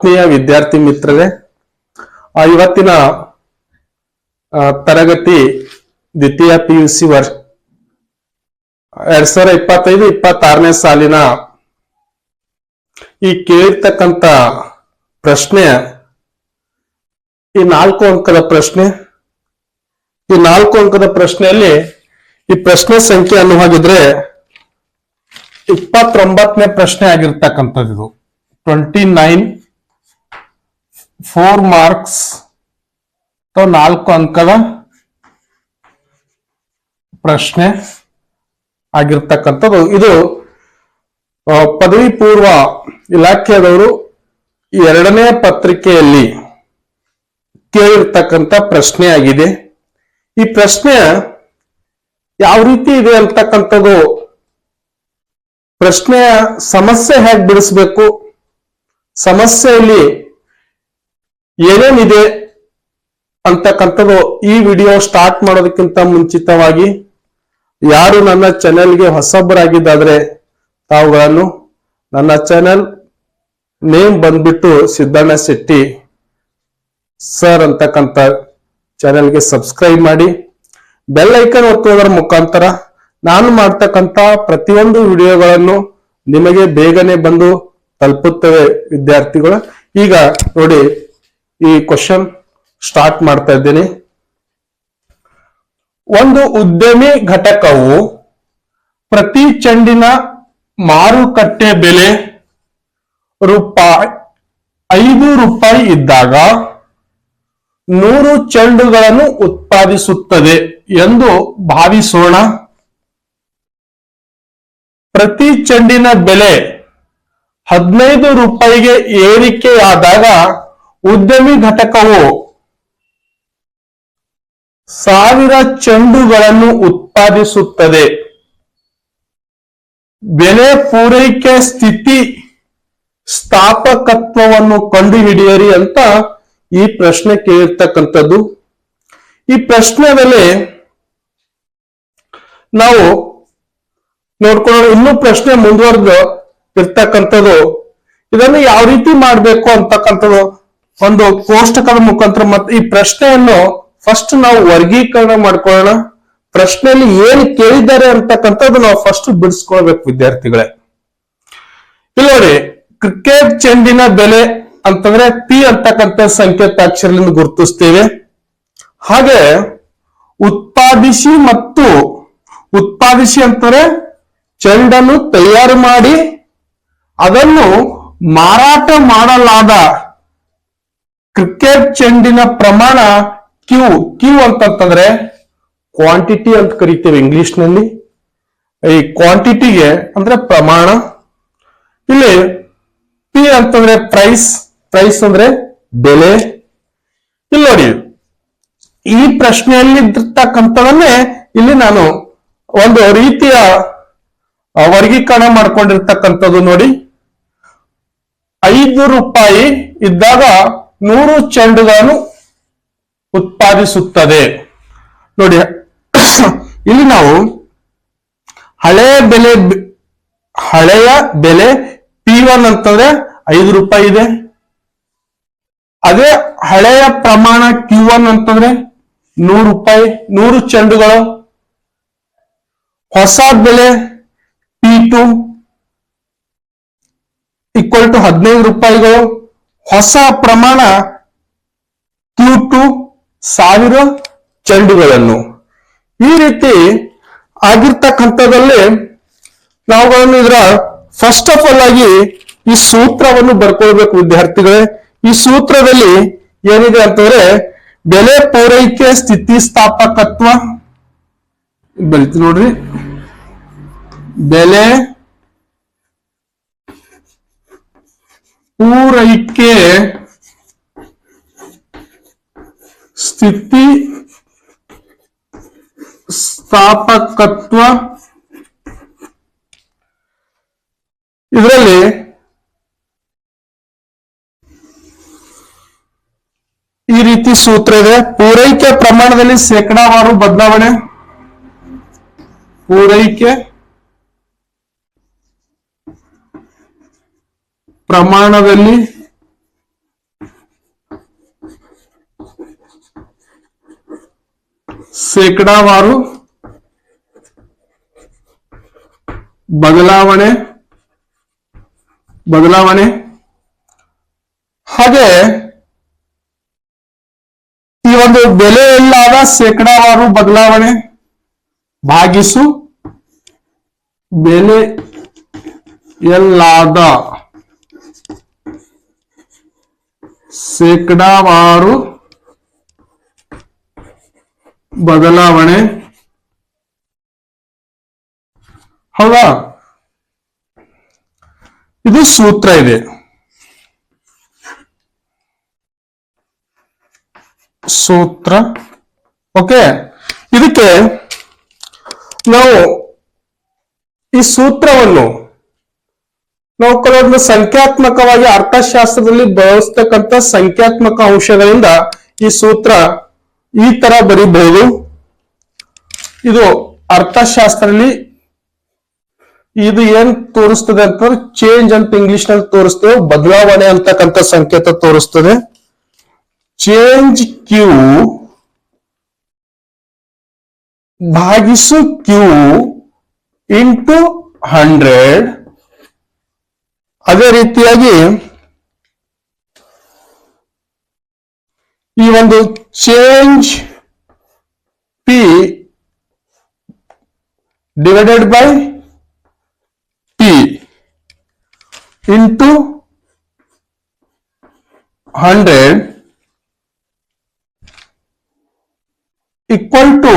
ಆತ್ಮೀಯ ವಿದ್ಯಾರ್ಥಿ ಮಿತ್ರರೇ ಇವತ್ತಿನ ತರಗತಿ ದ್ವಿತೀಯ ಪಿ ಯು ಸಿ ವರ್ಷ ಎರಡ್ ಸಾವಿರದ ಇಪ್ಪತ್ತೈದು, ಇಪ್ಪತ್ತಾರನೇ ಸಾಲಿನ ಈ ಕೇಳಿರ್ತಕ್ಕಂಥ ಪ್ರಶ್ನೆ, ಈ ನಾಲ್ಕು ಅಂಕದ ಪ್ರಶ್ನೆ, ಈ ನಾಲ್ಕು ಅಂಕದ ಪ್ರಶ್ನೆಯಲ್ಲಿ ಈ ಪ್ರಶ್ನೆ ಸಂಖ್ಯೆ ಅನ್ನುವಾಗಿದ್ರೆ ಇಪ್ಪತ್ತೊಂಬತ್ತನೇ ಪ್ರಶ್ನೆ ಆಗಿರ್ತಕ್ಕಂಥದ್ದು. ಟ್ವೆಂಟಿ ನೈನ್ ಫೋರ್ ಮಾರ್ಕ್ಸ್ ಅಥವಾ ನಾಲ್ಕು ಅಂಕದ ಪ್ರಶ್ನೆ ಆಗಿರ್ತಕ್ಕಂಥದ್ದು. ಇದು ಪದವಿ ಪೂರ್ವ ಇಲಾಖೆಯದವರು ಎರಡನೇ ಪತ್ರಿಕೆಯಲ್ಲಿ ಕೇಳಿರ್ತಕ್ಕಂಥ ಪ್ರಶ್ನೆ ಆಗಿದೆ. ಈ ಪ್ರಶ್ನೆ ಯಾವ ರೀತಿ ಇದೆ ಅಂತಕ್ಕಂಥದ್ದು? ಪ್ರಶ್ನೆಯ ಸಮಸ್ಯೆ ಹೇಗೆ ಬಿಡಿಸ್ಬೇಕು? ಸಮಸ್ಯೆಯಲ್ಲಿ ಏನೇನಿದೆ ಅಂತಕ್ಕಂಥದ್ದು ಈ ವಿಡಿಯೋ ಸ್ಟಾರ್ಟ್ ಮಾಡೋದಕ್ಕಿಂತ ಮುಂಚಿತವಾಗಿ ಯಾರು ನನ್ನ ಚಾನೆಲ್ಗೆ ಹೊಸಬರಾಗಿದ್ದಾದ್ರೆ ತಾವುಗಳನ್ನು ನನ್ನ ಚಾನೆಲ್ ನೇಮ್ ಬಂದ್ಬಿಟ್ಟು ಸಿದ್ದಣ್ಣ ಶೆಟ್ಟಿ ಸರ್ ಅಂತಕ್ಕಂಥ ಚಾನೆಲ್ಗೆ ಸಬ್ಸ್ಕ್ರೈಬ್ ಮಾಡಿ ಬೆಲ್ ಐಕನ್ ಒತ್ತುವುದರ ಮುಖಾಂತರ ನಾನು ಮಾಡ್ತಕ್ಕಂಥ ಪ್ರತಿಯೊಂದು ವಿಡಿಯೋಗಳನ್ನು ನಿಮಗೆ ಬೇಗನೆ ಬಂದು ತಲುಪುತ್ತವೆ, ವಿದ್ಯಾರ್ಥಿಗಳು. ಈಗ ನೋಡಿ ಈ ಕ್ವಶನ್ ಸ್ಟಾರ್ಟ್ ಮಾಡ್ತಾ ಇದ್ದೇನೆ. ಒಂದು ಉದ್ಯಮಿ ಘಟಕವು ಪ್ರತಿ ಚೆಂಡಿನ ಮಾರುಕಟ್ಟೆ ಬೆಲೆ ರೂಪಾಯಿ ಐದು ರೂಪಾಯಿ ಇದ್ದಾಗ ನೂರು ಚೆಂಡುಗಳನ್ನು ಉತ್ಪಾದಿಸುತ್ತದೆ ಎಂದು ಭಾವಿಸೋಣ. ಪ್ರತಿ ಚೆಂಡಿನ ಬೆಲೆ ಹದಿನೈದು ರೂಪಾಯಿಗೆ ಏರಿಕೆಯಾದಾಗ ಉದ್ಯಮಿ ಘಟಕವು ಸಾವಿರ ಚೆಂಡುಗಳನ್ನು ಉತ್ಪಾದಿಸುತ್ತದೆ. ಬೆಲೆ ಪೂರೈಕೆ ಸ್ಥಿತಿ ಸ್ಥಾಪಕತ್ವವನ್ನು ಕಂಡುಹಿಡಿಯರಿ ಅಂತ ಈ ಪ್ರಶ್ನೆ ಕೇಳಿರ್ತಕ್ಕಂಥದ್ದು. ಈ ಪ್ರಶ್ನೆಯಲ್ಲಿ ನಾವು ನೋಡ್ಕೊಂಡು ಇನ್ನೂ ಪ್ರಶ್ನೆ ಮುಂದುವರೆದು ಇರ್ತಕ್ಕಂಥದ್ದು. ಇದನ್ನು ಯಾವ ರೀತಿ ಮಾಡಬೇಕು ಅಂತಕ್ಕಂಥದ್ದು. ಒಂದು ಕೋಷ್ಟಕದ ಮುಖಾಂತರ ಮತ್ತೆ ಈ ಪ್ರಶ್ನೆಯನ್ನು ಫಸ್ಟ್ ನಾವು ವರ್ಗೀಕರಣ ಮಾಡ್ಕೊಳ್ಳೋಣ. ಪ್ರಶ್ನೆಯಲ್ಲಿ ಏನು ಕೇಳಿದ್ದಾರೆ ಅಂತಕ್ಕಂಥದ್ದು ನಾವು ಫಸ್ಟ್ ಬಿಡಿಸ್ಕೊಳ್ಬೇಕು ವಿದ್ಯಾರ್ಥಿಗಳೇ. ಇಲ್ಲಿ ನೋಡಿ ಕ್ರಿಕೆಟ್ ಚೆಂಡಿನ ಬೆಲೆ ಅಂತಂದ್ರೆ ಪಿ ಅಂತಕ್ಕಂಥ ಸಂಕೇತಾಕ್ಷರದಿಂದ ಗುರುತಿಸ್ತೇವೆ. ಹಾಗೆ ಉತ್ಪಾದಿಸಿ ಮತ್ತು ಉತ್ಪಾದಿಸಿ ಅಂತಾರೆ ಚೆಂಡನ್ನು ತಯಾರು ಮಾಡಿ ಅದನ್ನು ಮಾರಾಟ ಮಾಡಲಾದ ಕ್ರಿಕೆಟ್ ಚೆಂಡಿನ ಪ್ರಮಾಣ ಕ್ಯೂ ಕ್ಯೂ ಅಂತಂತಂದ್ರೆ ಕ್ವಾಂಟಿಟಿ ಅಂತ ಕರಿತೇವೆ ಇಂಗ್ಲಿಷ್ನಲ್ಲಿ ಈ ಕ್ವಾಂಟಿಟಿಗೆ ಅಂದ್ರೆ ಪ್ರಮಾಣ. ಇಲ್ಲಿ ಪಿ ಅಂತಂದ್ರೆ ಪ್ರೈಸ್ ಪ್ರೈಸ್ ಅಂದ್ರೆ ಬೆಲೆ. ಇಲ್ಲಿ ನೋಡಿ, ಈ ಪ್ರಶ್ನೆಯಲ್ಲಿ ಇರ್ತಕ್ಕಂಥದನ್ನೇ ಇಲ್ಲಿ ನಾನು ಒಂದು ರೀತಿಯ ವರ್ಗೀಕರಣ ಮಾಡ್ಕೊಂಡಿರ್ತಕ್ಕಂಥದ್ದು ನೋಡಿ. ಐದು ರೂಪಾಯಿ ಇದ್ದಾಗ ನೂರು ಚೆಂಡುಗಳನ್ನು ಉತ್ಪಾದಿಸುತ್ತದೆ. ನೋಡಿ, ಇಲ್ಲಿ ನಾವು ಹಳೆಯ ಬೆಲೆ ಹಳೆಯ ಬೆಲೆ ಪಿ ಒನ್ ಅಂತಂದ್ರೆ ಐದು ರೂಪಾಯಿ ಇದೆ. ಅದೇ ಹಳೆಯ ಪ್ರಮಾಣ ಕ್ಯೂ ಒನ್ ಅಂತಂದ್ರೆ ನೂರು ರೂಪಾಯಿ, ನೂರು ಚೆಂಡುಗಳು. ಹೊಸ ಬೆಲೆ ಪಿ ಟು ಈಕ್ವಲ್ ಟು ಹದಿನೈದು ರೂಪಾಯಿಗಳು. ಹೊಸ ಪ್ರಮಾಣ ಕ್ಯೂ ಟು ಸಾವಿರ ಚರಂಡಿಗಳನ್ನು. ಈ ರೀತಿ ಆಗಿರ್ತಕ್ಕಂಥದ್ದಲ್ಲಿ ನಾವುಗಳನ್ನು ಇದರ ಫಸ್ಟ್ ಆಫ್ ಆಲ್ ಆಗಿ ಈ ಸೂತ್ರವನ್ನು ಬರ್ಕೊಳ್ಬೇಕು ವಿದ್ಯಾರ್ಥಿಗಳೇ. ಈ ಸೂತ್ರದಲ್ಲಿ ಏನಿದೆ ಅಂತಂದ್ರೆ ಬೆಲೆ ಪೂರೈಕೆ ಸ್ಥಿತಿಸ್ಥಾಪಕತ್ವ. ಬರೀತಿ ನೋಡ್ರಿ. ಬೆಲೆ ಪೂರೈಕೆ ಸ್ಥಿತಿ ಸ್ಥಾಪಕತ್ವ. ಇದರಲ್ಲಿ ಈ ರೀತಿ ಸೂತ್ರ ಇದೆ. ಪೂರೈಕೆ ಪ್ರಮಾಣದಲ್ಲಿ ಶೇಕಡಾವಾರು ಬದಲಾವಣೆ. ಪೂರೈಕೆ ಪ್ರಮಾಣದಲ್ಲಿ ಶೇಕಡಾವಾರು ಬದಲಾವಣೆ ಬದಲಾವಣೆ. ಹಾಗೆ ಈ ಒಂದು ಬೆಲೆಯಲ್ಲಾದ ಶೇಕಡಾವಾರು ಬದಲಾವಣೆ ಭಾಗಿಸು ಬೆಲೆ ಎಲ್ಲಾದ ಶೇಕಡಾವಾರು ಬದಲಾವಣೆ. ಹೌದಾ? ಇದು ಸೂತ್ರ ಇದೆ. ಸೂತ್ರ. ಓಕೆ. ಇದಕ್ಕೆ ನಾವು ಈ ಸೂತ್ರವನ್ನು ನಾವು ಕೆಲವೊಂದು ಸಂಖ್ಯಾತ್ಮಕವಾಗಿ ಅರ್ಥಶಾಸ್ತ್ರದಲ್ಲಿ ಬಳಸ್ತಕ್ಕಂಥ ಸಂಖ್ಯಾತ್ಮಕ ಅಂಶಗಳಿಂದ ಈ ಸೂತ್ರ ಈ ತರ ಬರೀಬಹುದು. ಇದು ಅರ್ಥಶಾಸ್ತ್ರದಲ್ಲಿ ಇದು ಏನ್ ತೋರಿಸ್ತದೆ ಅಂತಂದ್ರೆ ಚೇಂಜ್ ಅಂತ ಇಂಗ್ಲಿಷ್ನಲ್ಲಿ ತೋರಿಸ್ತೇವೆ ಬದಲಾವಣೆ ಅಂತಕ್ಕಂಥ ಸಂಕೇತ ತೋರಿಸ್ತದೆ. ಚೇಂಜ್ ಕ್ಯೂ ಭಾಗಿಸು ಕ್ಯೂ ಇಂಟು ಹಂಡ್ರೆಡ್ ಅದೇ ರೀತಿಯಾಗಿ ಈ ಒಂದು change P divided by P into hundred equal to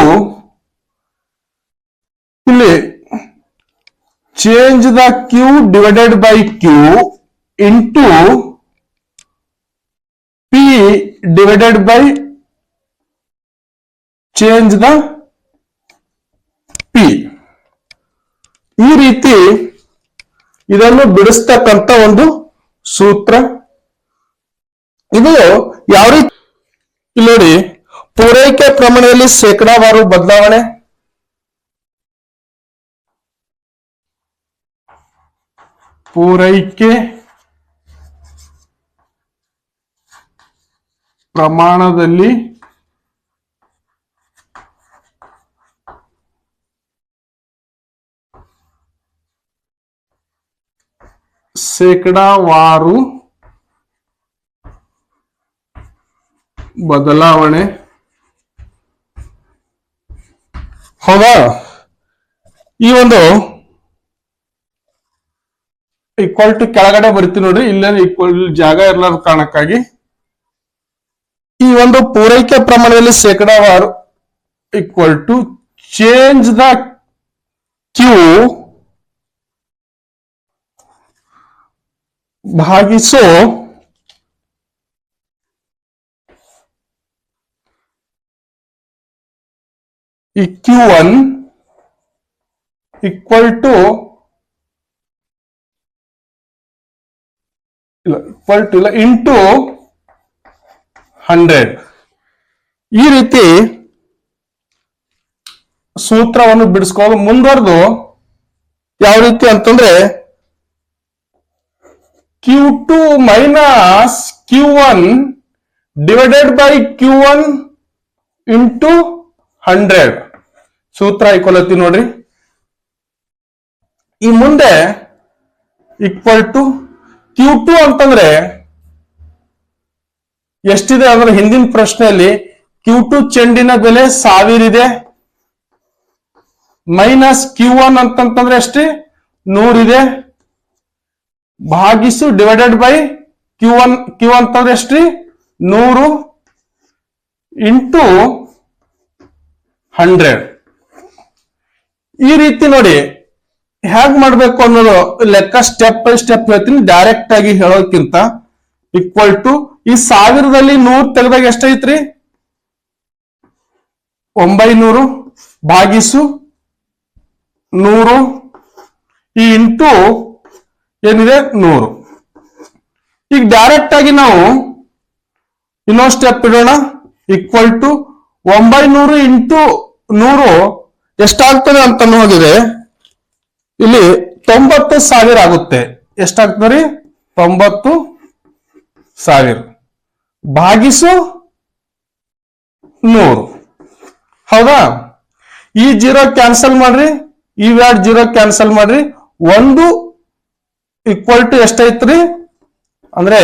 ಇಲ್ಲಿ change the q divided by q into p divided by change the p. ಈ ರೀತಿ ಇದನ್ನು ಬಿಡಿಸ್ತಕ್ಕಂತ ಒಂದು ಸೂತ್ರ. ಇದು ಯಾವ ರೀತಿ? ಇಲ್ಲಿ ನೋಡಿ, ಪೂರೈಕೆ ಪ್ರಮಾಣದಲ್ಲಿ ಶೇಕಡಾವಾರು ಬದಲಾವಣೆ. ಪೂರೈಕೆ ಪ್ರಮಾಣದಲ್ಲಿ ಶೇಕಡಾವಾರು ಬದಲಾವಣೆ ಹೌದಾ? ಈ ಒಂದು ಈಕ್ವಲ್ ಟು ಕೆಳಗಡೆ ಬರ್ತೀವಿ ನೋಡ್ರಿ ಇಲ್ಲೇನು ಈಕ್ವಲ್ ಜಾಗ ಇರ್ಲಾರ ಕಾರಣಕ್ಕಾಗಿ. ಈ ಒಂದು ಪೂರೈಕೆ ಪ್ರಮಾಣದಲ್ಲಿ ಶೇಕಡಾವಾರು equal to change the Q ಭಾಗಿಸೋ ಈ ಕ್ಯೂ ಒನ್ ಈಕ್ವಲ್ ಟು ಇಲ್ಲ ಇಂಟು ಹಂಡ್ರೆಡ್ ಈ ರೀತಿ ಸೂತ್ರವನ್ನು ಬಿಡಿಸ್ಕೊಂಡು ಮುಂದುವರೆದು ಯಾವ ರೀತಿ ಅಂತಂದ್ರೆ Q two minus Q one divided by Q one into hundred ಸೂತ್ರ ಇಕ್ಕೊಲತ್ತಿ ನೋಡ್ರಿ. ಈ ಮುಂದೆ ಈಕ್ವಲ್ ಟು ಕ್ಯೂ ಟು ಅಂತಂದ್ರೆ ಎಷ್ಟಿದೆ ಅಂದ್ರೆ ಹಿಂದಿನ ಪ್ರಶ್ನೆಯಲ್ಲಿ ಕ್ಯೂ ಟು ಚೆಂಡಿನ ಬೆಲೆ ಸಾವಿರ ಇದೆ ಮೈನಸ್ ಕ್ಯೂ ಒನ್ ಅಂತಂತಂದ್ರೆ ಎಷ್ಟಿ? ನೂರಿದೆ. ಭಾಗಿಸು divided by Q one Q ಅಂತಂದ್ರೆ ಎಷ್ಟು? ನೂರು ಇಂಟು ಹಂಡ್ರೆಡ್. ಈ ರೀತಿ ನೋಡಿ ಹೇಗ್ ಮಾಡ್ಬೇಕು ಅನ್ನೋದು ಲೆಕ್ಕ ಸ್ಟೆಪ್ ಬೈ ಸ್ಟೆಪ್ ಹೇಳ್ತೀನಿ. ಡೈರೆಕ್ಟ್ ಆಗಿ ಹೇಳೋಕ್ಕಿಂತ ಈಕ್ವಲ್ ಟು ಈ ಸಾವಿರದಲ್ಲಿ ನೂರ್ ತೆಗೆದಾಗ ಎಷ್ಟೈತ್ರಿ? ಒಂಬೈನೂರು ಭಾಗಿಸು ನೂರು ಈ ಇಂಟು ಏನಿದೆ? ನೂರು. ಈಗ ಡೈರೆಕ್ಟ್ ಆಗಿ ನಾವು ಇನ್ನೊಂದು ಸ್ಟೆಪ್ ಇಡೋಣ. ಈಕ್ವಲ್ ಟು ಒಂಬೈನೂರು ಇಂಟು ನೂರು ಎಷ್ಟಾಗ್ತದೆ ಅಂತ ಹೋಗಿದೆ ಇಲ್ಲಿ ತೊಂಬತ್ತು ಸಾವಿರ ಆಗುತ್ತೆ. ಎಷ್ಟಾಗ್ತದೆ ರೀ ತೊಂಬತ್ತು ಸಾವಿರ. ಭಾಗಿಸು ನೂರು. ಹೌದಾ? ಈ ಜೀರೋ ಕ್ಯಾನ್ಸಲ್ ಮಾಡ್ರಿ. ಈ ಇವೆರಡು ಜೀರೋ ಕ್ಯಾನ್ಸಲ್ ಮಾಡ್ರಿ. ಒಂದು ಈಕ್ವಲ್ ಟು ಎಷ್ಟೈತ್ರಿ? ಅಂದ್ರೆ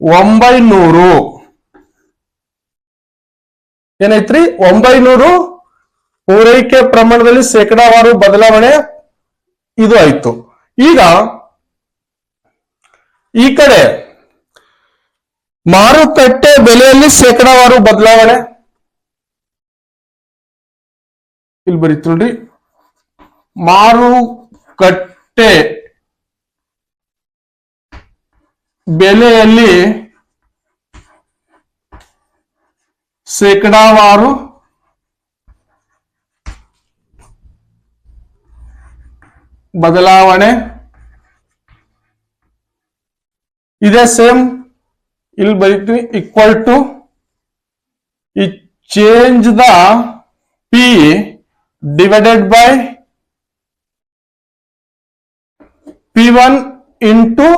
ಒಂಬೈನೂರು. ಏನೈತ್ರಿ? ಒಂಬೈನೂರು ಪೂರೈಕೆ ಪ್ರಮಾಣದಲ್ಲಿ ಶೇಕಡಾವಾರು ಬದಲಾವಣೆ ಇದು ಆಯ್ತು. ಈಗ ಈ ಕಡೆ ಮಾರುಕಟ್ಟೆ ಬೆಲೆಯಲ್ಲಿ ಶೇಕಡಾವಾರು ಬದಲಾವಣೆ. ಇಲ್ಲಿ ಬರೀತು ನೋಡ್ರಿ ಮಾರುಕಟ್ಟೆ ಬೆಲೆಯಲ್ಲಿ ಶೇಕಡಾವಾರು ಬದಲಾವಣೆ. ಇದೇ ಸೇಮ್ ಇಲ್ಲಿ ಬರೀತೀವಿ ಈಕ್ವಲ್ ಟು ಈ change the P divided by P one into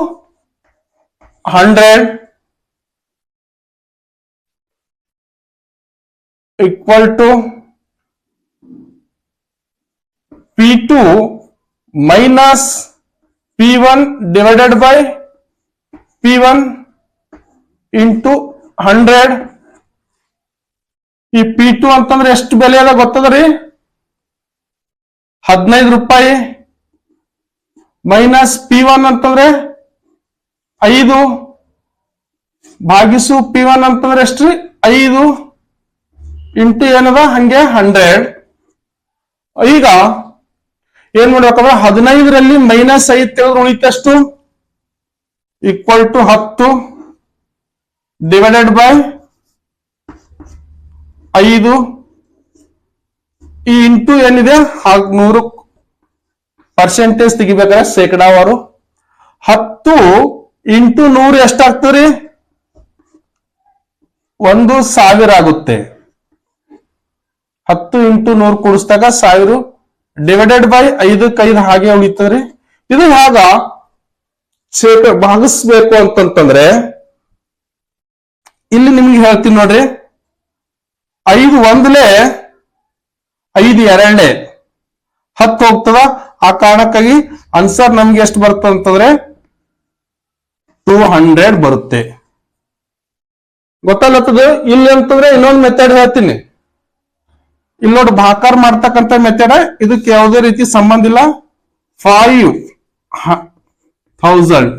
hundred to P P2 minus P1 divided by P1 into 100 ಈ ಪಿ ಟು ಅಂತಂದ್ರೆ ಎಷ್ಟು ಬೆಲೆ ಅದ ಗೊತ್ತದ್ರಿ ಹದಿನೈದು ರೂಪಾಯಿ. ಮೈನಸ್ ಪಿ ಒನ್ ಅಂತಂದ್ರೆ ಐದು. ಭಾಗಿಸು ಪಿ ಒನ್ ಅಂತಂದ್ರೆ ಎಷ್ಟ್ರಿ? ಐದು. ಇಂಟು ಏನದ? ಹಂಗೆ ಹಂಡ್ರೆಡ್ ಈಗ ಏನ್ ಮಾಡ್ಬೇಕಂದ್ರೆ ಹದಿನೈದರಲ್ಲಿ ಮೈನಸ್ ಐದು ತೆಗೆದ್ರೆ ಉಳಿತಷ್ಟು ಈಕ್ವಲ್ ಟು ಹತ್ತು ಡಿವೈಡೆಡ್ ಬೈ ಐದು. ಈ ಇಂಟು ಏನಿದೆ? ನೂರು ಪರ್ಸೆಂಟೇಜ್ ತೆಗಿಬೇಕಾದ್ರೆ ಶೇಕಡಾವಾರು ಹತ್ತು ಇಂಟು ನೂರು ಎಷ್ಟಾಗ್ತದ್ರಿ ಒಂದು ಸಾವಿರ ಆಗುತ್ತೆ. ಹತ್ತು ಇಂಟು ನೂರು ಕೂಡಿಸಿದಾಗ ಸಾವಿರ ಡಿವೈಡೆಡ್ ಬೈ ಐದಕ್ಕೆ ಐದು ಹಾಗೆ ಉಳಿತದ್ರಿ. ಇದು ಹಾಗ ಶೇಕ ಭಾಗಿಸ್ಬೇಕು ಅಂತಂತಂದ್ರೆ, ಇಲ್ಲಿ ನಿಮ್ಗೆ ಹೇಳ್ತೀನಿ ನೋಡ್ರಿ. ಐದು ಒಂದ್ಲೆ ಐದು ಎರಡನೇ ಹತ್ತು ಹೋಗ್ತದ. ಆ ಕಾರಣಕ್ಕಾಗಿ ಆನ್ಸರ್ ನಮ್ಗೆ ಎಷ್ಟು ಬರುತ್ತೆ ಅಂತಂದ್ರೆ ಟೂ ಹಂಡ್ರೆಡ್ ಬರುತ್ತೆ. ಗೊತ್ತಲ್ಲತ್ತದ ಇಲ್ಲಿ ಅಂತಂದ್ರೆ ಇನ್ನೊಂದು ಮೆಥಡ್ ಹೇಳ್ತೀನಿ. ಇಲ್ಲಿ ನೋಡಿ, ಭಾಕಾರ ಮಾಡ್ತಕ್ಕಂತ ಮೆಥಡ್ ಇದಕ್ಕೆ ಯಾವುದೇ ರೀತಿ ಸಂಬಂಧ ಇಲ್ಲ. ಫೈವ್ ಥೌಸಂಡ್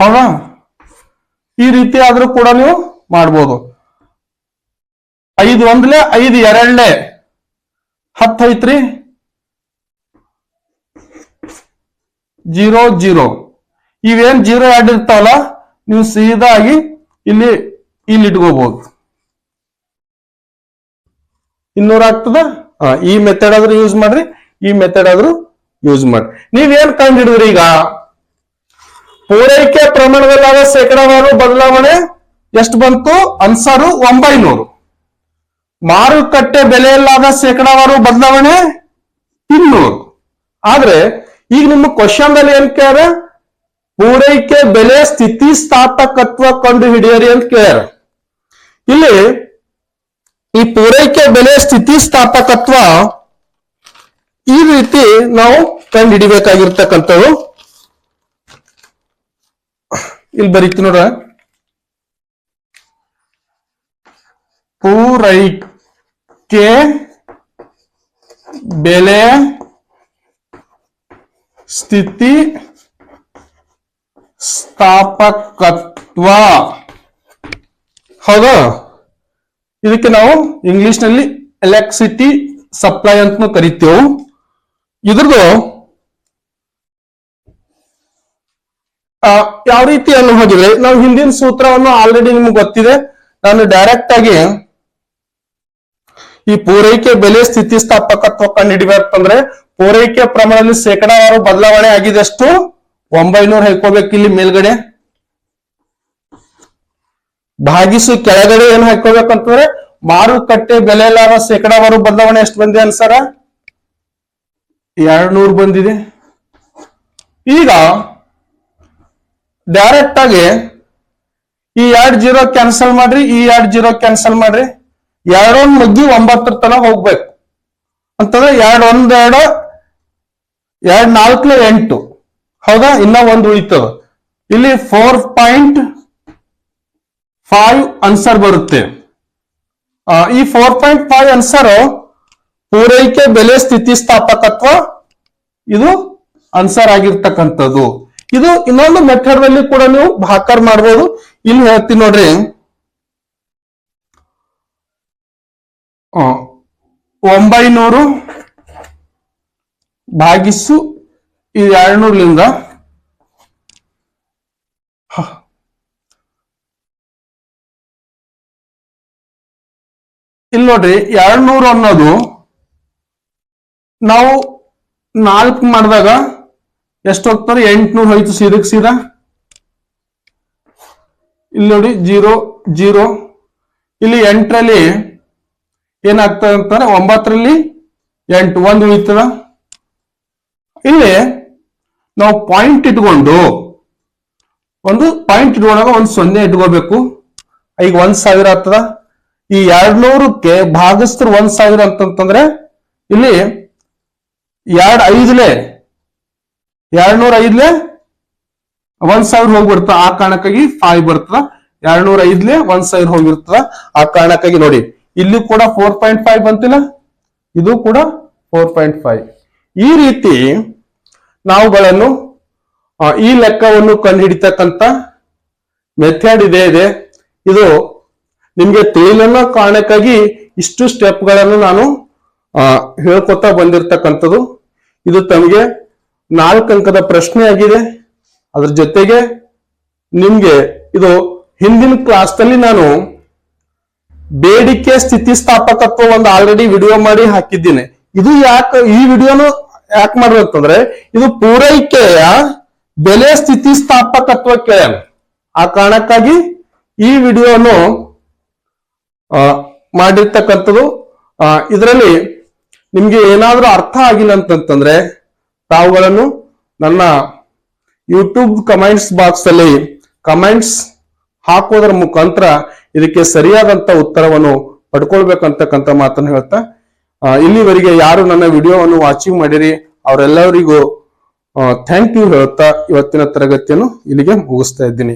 ಹೌದಾ? ಈ ರೀತಿ ಆದ್ರೂ ಕೂಡ ನೀವು ಮಾಡ್ಬೋದು. ಐದು ಒಂದ್ಲೆ, ಐದು ಎರಡ್ಲೆ. ಹತ್ತು ಐತ್ರಿ ಜೀರೋ ಜೀರೋ. ಇವೇನ್ ಜೀರೋ ಎರಡು ಇರ್ತಾವಲ್ಲ, ನೀವು ಸೀದಾಗಿ ಇಲ್ಲಿ ಇಲ್ಲಿ ಇಟ್ಕೋಬಹುದು ಇನ್ನೂರ ಆಗ್ತದ? ಈ ಮೆಥಡ್ ಆದ್ರೂ ಯೂಸ್ ಮಾಡ್ರಿ, ಈ ಮೆಥಡ್ ಆದ್ರೂ ಯೂಸ್ ಮಾಡ್ರಿ. ನೀವೇನ್ ಕಂಡು ಹಿಡಿದ್ರಿ ಈಗ? ಪೂರೈಕೆ ಪ್ರಮಾಣದಲ್ಲಾದ ಶೇಕಡಾವಾರು ಬದಲಾವಣೆ ಎಷ್ಟು ಬಂತು? ಅನ್ಸಾರು ಒಂಬೈನೂರು. ಮಾರುಕಟ್ಟೆ ಬೆಲೆಯಲ್ಲಾದ ಶೇಕಡಾವಾರು ಬದಲಾವಣೆ ಇನ್ನೂರು. ಆದ್ರೆ, ಈಗ ನಿಮ್ಮ ಕ್ವಶನ್ ಅಲ್ಲಿ ಏನ್ ಕೇಳ ಪೂರೈಕೆ ಬೆಲೆ ಸ್ಥಿತಿ ಸ್ಥಾಪಕತ್ವ ಕಂಡು ಹಿಡಿಯರಿ ಅಂತ ಕೇಳ್ಯಾರ. ಇಲ್ಲಿ ಈ ಪೂರೈಕೆ ಬೆಲೆ ಸ್ಥಿತಿಸ್ಥಾಪಕತ್ವ ಈ ರೀತಿ ನಾವು ಕಂಡು ಹಿಡಿಬೇಕಾಗಿರ್ತಕ್ಕಂಥವು ಇಲ್ಲಿ ಬರೀತಿ ನೋಡ್ರ. ಪೂರೈಕೆ ಬೆಲೆ ಸ್ಥಿತಿ ಸ್ಥಾಪಕತ್ವ ಹೌದಾ? ಇದಕ್ಕೆ ನಾವು ಇಂಗ್ಲಿಷ್ನಲ್ಲಿ ಎಲೆಕ್ಟ್ರಿಸಿಟಿ ಸಪ್ಲೈ ಅಂತ ಕರಿತೇವೆ. ಇದ್ರದ್ದು ಯಾವ ರೀತಿ ಅನ್ನು ಹೋಗಿದ್ರೆ, ನಾವು ಹಿಂದಿನ ಸೂತ್ರವನ್ನು ಆಲ್ರೆಡಿ ನಿಮ್ಗೆ ಗೊತ್ತಿದೆ. ನಾನು ಡೈರೆಕ್ಟ್ ಆಗಿ ಈ ಪೂರೈಕೆ ಬೆಲೆ ಸ್ಥಿತಿಸ್ಥಾಪಕತ್ವ ಕಂಡುಹಿಡಿಬೇಕಂದ್ರೆ ಪೂರೈಕೆ ಪ್ರಮಾಣದಲ್ಲಿ ಶೇಕಡಾವಾರು ಬದಲಾವಣೆ ಆಗಿದೆ ಒಂಬೈನೂರು ಒಂಬೈನೂರ ಹೇಳ್ಕೋಬೇಕು ಇಲ್ಲಿ ಮೇಲ್ಗಡೆ. ಭಾಗಿಸು ಕೆಳಗಡೆ ಏನ್ ಹಾಕೋಬೇಕಂತಂದ್ರೆ ಮಾರುಕಟ್ಟೆ ಬೆಲೆಲಾರ ಶೇಕಡಾವಾರು ಬದಲಾವಣೆ ಎಷ್ಟು ಬಂದಿದೆ ಅನ್ಸರ ಎರಡ್ ನೂರು ಬಂದಿದೆ. ಈಗ ಡೈರೆಕ್ಟ್ ಆಗಿ ಈ ಎರಡ್ ಜೀರೋ ಕ್ಯಾನ್ಸಲ್ ಮಾಡ್ರಿ, ಈ ಎರಡ್ ಜೀರೋ ಕ್ಯಾನ್ಸಲ್ ಮಾಡ್ರಿ. ಎರಡೊಂದ್ ಮಗ್ಗಿ ಒಂಬತ್ತರ ತನ ಹೋಗ್ಬೇಕು. ಅಂತಂದ್ರೆ ಎರಡ್ ಒಂದ್ ಎರಡು, ಎರಡ್ ನಾಲ್ಕು ಎಂಟು. ಹೌದಾ? ಇನ್ನ ಒಂದು ಉಳಿತದ. ಇಲ್ಲಿ ಫೋರ್ ಪಾಯಿಂಟ್ ಫೈವ್ ಆನ್ಸರ್ ಬರುತ್ತೆ. ಈ ಫೋರ್ ಪಾಯಿಂಟ್ ಫೈವ್ ಆನ್ಸರ್ ಪೂರೈಕೆ ಬೆಲೆ ಸ್ಥಿತಿಸ್ಥಾಪಕತ್ವ ಇದು ಆನ್ಸರ್ ಆಗಿರ್ತಕ್ಕಂಥದ್ದು. ಇದು ಇನ್ನೊಂದು ಮೆಥಡ್ ಅಲ್ಲಿ ಕೂಡ ನೀವು ಭಾಕರ್ ಮಾಡ್ಬೋದು. ಇಲ್ಲಿ ಹೇಳ್ತೀನಿ ನೋಡ್ರಿ. ಒಂಬೈನೂರು ಭಾಗಿಸು ಈ ಎರಡ್ನೂರ್ಲಿಂದ ಇಲ್ಲಿ ನೋಡ್ರಿ, ಎರಡ್ನೂರು ಅನ್ನೋದು ನಾವು ನಾಲ್ಕು ಮಾಡಿದಾಗ ಎಷ್ಟು ಹೋಗ್ತಾರೆ ಎಂಟ್ನೂರು ಹೋಯ್ತು ಸೀದಕ್ ಸೀದಾ? ಇಲ್ಲಿ ನೋಡಿ, ಜೀರೋ ಜೀರೋ. ಇಲ್ಲಿ ಎಂಟರಲ್ಲಿ ಏನಾಗ್ತದೆ ಅಂತಾರೆ ಒಂಬತ್ತರಲ್ಲಿ ಎಂಟು, ಒಂದು ಉಳಿತದ? ಇಲ್ಲಿ ನಾವು ಪಾಯಿಂಟ್ ಇಟ್ಕೊಂಡು, ಒಂದು ಪಾಯಿಂಟ್ ಇಟ್ಕೊಂಡಾಗ ಒಂದು ಸೊನ್ನೆ ಇಟ್ಕೋಬೇಕು. ಈಗ ಒಂದ್ ಸಾವಿರ ಆಗ್ತದ? ಈ ಎರಡ್ನೂರಕ್ಕೆ ಭಾಗಸ್ಥರು ಒಂದ್ ಸಾವಿರ ಅಂತಂತಂದ್ರೆ ಇಲ್ಲಿ ಎರಡ್ ಐದ್ಲೆ, ಎರಡ್ನೂರ ಐದ್ಲೆ ಒಂದ್ ಸಾವಿರ ಹೋಗ್ಬಿಡ್ತದ. ಆ ಕಾರಣಕ್ಕಾಗಿ ಫೈವ್ ಬರ್ತದ. ಎರಡ್ನೂರ ಐದ್ಲೆ ಒಂದ್ ಸಾವಿರ ಹೋಗಿರ್ತದ. ಆ ಕಾರಣಕ್ಕಾಗಿ ನೋಡಿ, ಇಲ್ಲಿ ಕೂಡ ಫೋರ್ ಪಾಯಿಂಟ್ ಫೈವ್ ಬಂತಿಲ್ಲ. ಇದು ಕೂಡ ಫೋರ್ ಪಾಯಿಂಟ್ ಫೈವ್ ಈ ರೀತಿ ನಾವುಗಳನ್ನು ಈ ಲೆಕ್ಕವನ್ನು ಕಂಡುಹಿಡಿತಕ್ಕಂತ ಮೆಥಡ್ ಇದೆ ಇದೆ. ಇದು ನಿಮ್ಗೆ ತಿಳಿಲನ್ನೋ ಕಾರಣಕ್ಕಾಗಿ ಇಷ್ಟು ಸ್ಟೆಪ್ಗಳನ್ನು ನಾನು ಹೇಳ್ಕೊತಾ ಬಂದಿರ್ತಕ್ಕಂಥದ್ದು. ಇದು ತಮಗೆ ನಾಲ್ಕು ಅಂಕದ ಪ್ರಶ್ನೆ ಆಗಿದೆ. ಅದ್ರ ಜೊತೆಗೆ ನಿಮ್ಗೆ ಇದು ಹಿಂದಿನ ಕ್ಲಾಸ್ ಕ್ಲಾಸ್ನಲ್ಲಿ ನಾನು ಬೇಡಿಕೆ ಸ್ಥಿತಿಸ್ಥಾಪಕತ್ವ ಒಂದು ಆಲ್ರೆಡಿ ವಿಡಿಯೋ ಮಾಡಿ ಹಾಕಿದ್ದೀನಿ. ಇದು ಯಾಕೆ, ಈ ವಿಡಿಯೋನು ಯಾಕೆ ಮಾಡ್ಬೇಕಂದ್ರೆ ಇದು ಪೂರೈಕೆಯ ಬೆಲೆ ಸ್ಥಿತಿಸ್ಥಾಪಕತ್ವ ಕೇಳ ಆ ಕಾರಣಕ್ಕಾಗಿ ಈ ವಿಡಿಯೋನು ಮಾಡಿರ್ತಕ್ಕಂಥದ್ದು ಇದರಲ್ಲಿ ನಿಮ್ಗೆ ಏನಾದ್ರೂ ಅರ್ಥ ಆಗಿಲ್ಲ ಅಂತಂತಂದ್ರೆ, ತಾವುಗಳನ್ನು ನನ್ನ ಯೂಟ್ಯೂಬ್ ಕಮೆಂಟ್ಸ್ ಬಾಕ್ಸ್ ಅಲ್ಲಿ ಕಮೆಂಟ್ಸ್ ಹಾಕೋದ್ರ ಮುಖಾಂತರ ಇದಕ್ಕೆ ಸರಿಯಾದಂತ ಉತ್ತರವನ್ನು ಪಡ್ಕೊಳ್ಬೇಕಂತಕ್ಕಂಥ ಮಾತನ್ನು ಹೇಳ್ತಾ ಇಲ್ಲಿವರೆಗೆ ಯಾರು ನನ್ನ ವಿಡಿಯೋವನ್ನು ವಾಚಿಂಗ್ ಮಾಡಿರಿ, ಅವರೆಲ್ಲರಿಗೂ ಥ್ಯಾಂಕ್ ಯು ಹೇಳ್ತಾ ಇವತ್ತಿನ ತರಗತಿಯನ್ನು ಇಲ್ಲಿಗೆ ಮುಗಿಸ್ತಾ ಇದ್ದೀನಿ.